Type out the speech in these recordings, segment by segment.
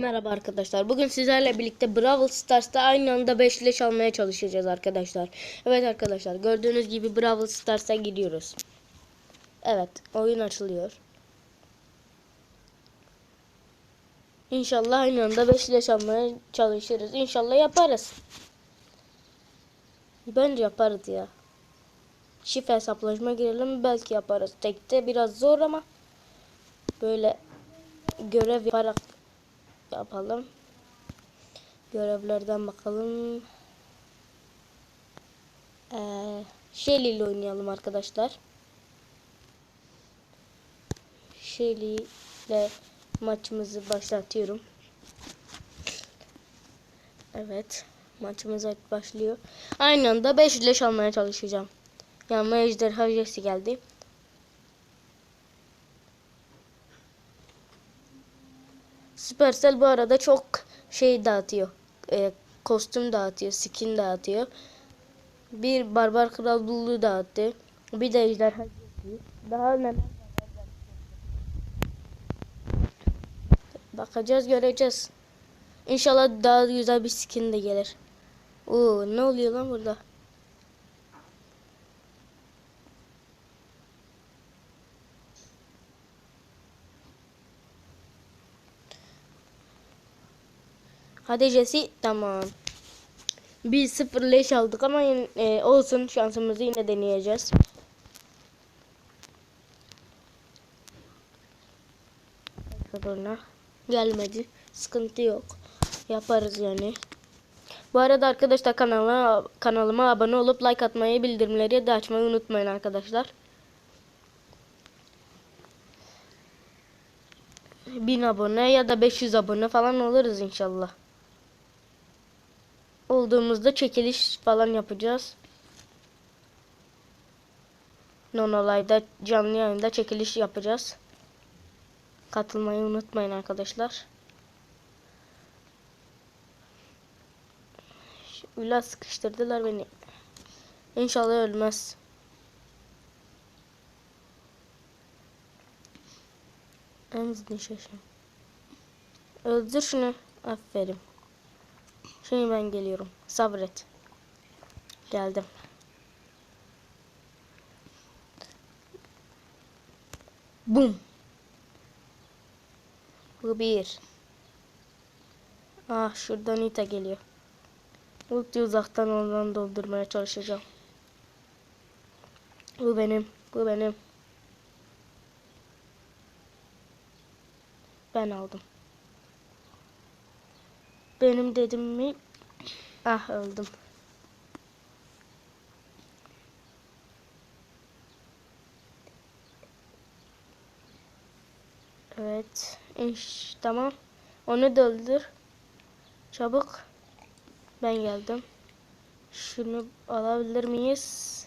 Merhaba arkadaşlar. Bugün sizlerle birlikte Brawl Stars'ta aynı anda 5 leş almaya çalışacağız arkadaşlar. Evet arkadaşlar gördüğünüz gibi Brawl Stars'a gidiyoruz. Evet oyun açılıyor. İnşallah aynı anda 5 leş almaya çalışırız. İnşallah yaparız. Bence yaparız ya. Şifre hesaplaşma girelim belki yaparız. Tekte biraz zor ama böyle görev yaparak yapalım. Görevlerden bakalım. Ee, Shelly ile oynayalım arkadaşlar. Shelly ile maçımızı başlatıyorum. Evet. Maçımız başlıyor. Aynı anda 5 leş almaya çalışacağım. Yanıma ejderha Jesse geldi. Supercell bu arada çok şey dağıtıyor. E, kostüm dağıtıyor, skin dağıtıyor. Bir barbar kral bulu dağıttı. Bir de ejderha. Daha neler Bakacağız göreceğiz. İnşallah daha güzel bir skin de gelir. Oo ne oluyor lan burada? Hadi Jesse tamam. Bir sıfır leş aldık ama e, olsun şansımızı yine deneyeceğiz. Sonra gelmedi. Sıkıntı yok. Yaparız yani. Bu arada arkadaşlar kanala kanalıma abone olup like atmayı, bildirimleri de açmayı unutmayın arkadaşlar. 1000 abone ya da 500 abone falan oluruz inşallah. Olduğumuzda çekiliş falan yapacağız. Nonolay'da canlı yayında çekiliş yapacağız. Katılmayı unutmayın arkadaşlar. Üla sıkıştırdılar beni. İnşallah ölmez. Emzini şaşın. Öldür şunu. Aferin. Şimdi ben geliyorum. Sabret. Geldim. Bum. Bu bir. Ah şuradan Nita geliyor. Ulti uzaktan ondan doldurmaya çalışacağım. Bu benim. Bu benim. Ben aldım. Benim dedim mi? Ah öldüm. Evet. İş, tamam. Onu da. Çabuk. Ben geldim. Şunu alabilir miyiz?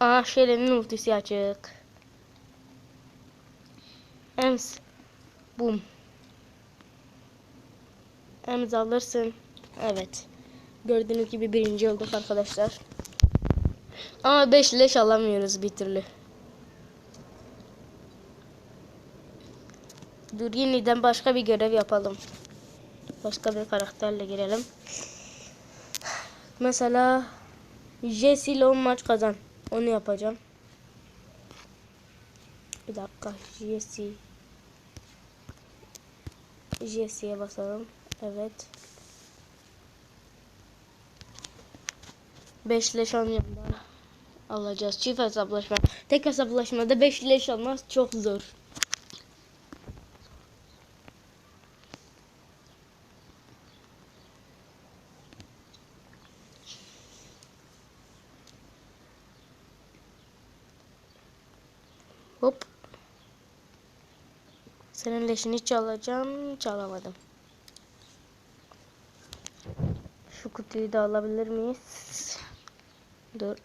Aa Shelly'nin ultisi açık. Ems. Boom. Ems alırsın. Evet. Gördüğünüz gibi birinci olduk arkadaşlar. Ama 5 leş alamıyoruz bir türlü. Dur yeniden başka bir görev yapalım. Başka bir karakterle girelim. Mesela Jesse ile 10 maç kazan. Onu yapacağım. Bir dakika. Jesse. Jesse'ye basalım. Evet. 5 leş yandan alacağız. Çift hesaplaşma. Tek hesaplaşmada 5 leş almaz çok zor. Hop. Senin leşini çalacağım. Çalamadım. Kutuyu da alabilir miyiz? Dur.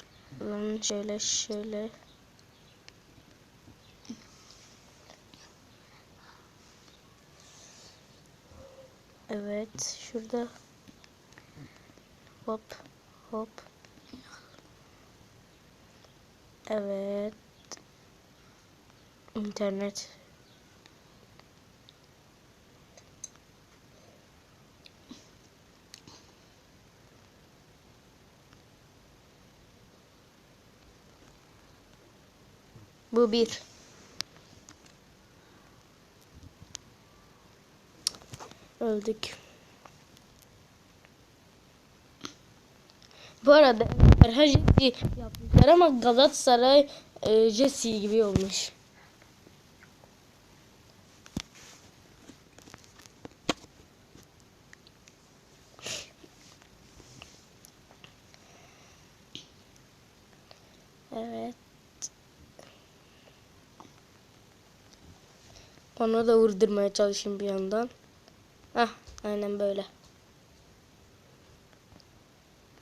Şöyle şöyle. Evet. Şurada. Hop. Hop. Evet. İnternet. Bu bir. Öldük. Bu arada her Jesse yapmışlar ama Galatasaray e, Jesse gibi olmuş. Evet. Onu da vurdurmaya çalışayım bir yandan. Hah, aynen böyle.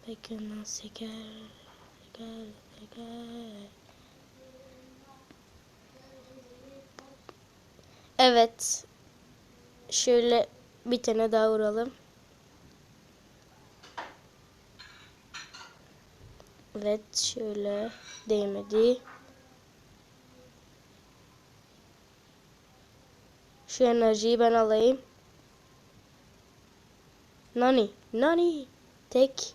Bekle seker, seker, seker. Evet. Şöyle bir tane daha vuralım. Evet, şöyle değmedi. Şu enerjiyi ben alayım. Nani, nani, tek.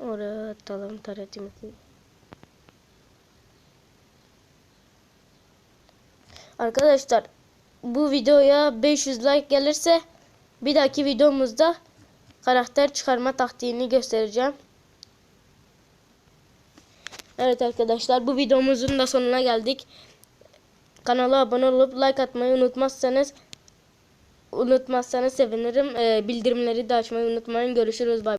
Oraya atalım taretimizi. Arkadaşlar bu videoya 500 like gelirse bir dahaki videomuzda karakter çıkarma taktiğini göstereceğim. Evet arkadaşlar bu videomuzun da sonuna geldik. Kanala abone olup like atmayı unutmazsanız unutmazsanız sevinirim. Ee, bildirimleri de açmayı unutmayın. Görüşürüz. Bay.